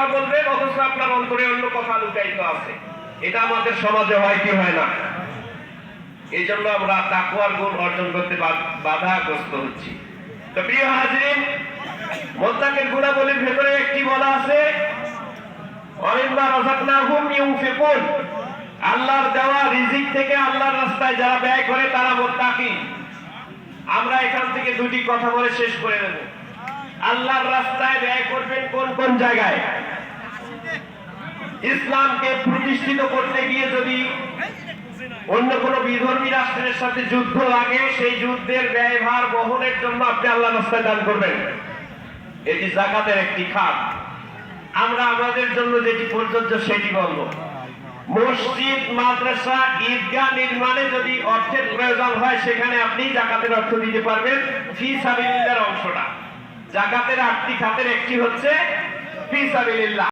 কথা বলবেন অথচ আপনার অন্তরে অন্য কথা লুকায়িত আছে। এটা আমাদের সমাজে হয় কি হয় না? এই জন্য আমরা তাকুয়ার গুণ অর্জন করতে বাধাগ্রস্ত হচ্ছি। তো প্রিয় হাজির মোত্তাকের ভেতরে একটি বলা আছে আল্লাহর দেওয়া রিজিক থেকে আল্লাহর রাস্তায় যারা ব্যয় করে তারা মোত্তাকি। আমরা এখান থেকে দুটি কথা বলে শেষ করে দেব। আল্লাহর রাস্তায় ব্যয় করবেন কোন কোন জায়গায়? ইসলামকে প্রতিষ্ঠিত করতে গিয়ে যদি অন্য কোন বিধর্মী রাষ্ট্রের সাথে যুদ্ধ লাগে, সেই যুদ্ধের ব্যয়ভার বহনের জন্য আপনি আল্লাহ রাস্তায় দান করবেন। এটি জাকাতের একটি খাত। আমরা আমাদের জন্য যেটি প্রযোজ্য সেটি বলব। মসজিদ, মাদ্রাসা, ঈদগাহ নির্মাণে যদি অর্থের প্রয়োজন হয়, সেখানে আপনি জাকাতের অর্থ দিতে পারবেন ফি সাবিলিল্লাহর অংশটা। জাকাতের আটটি খাতের একটি হচ্ছে ফি সাবিলিল্লাহ।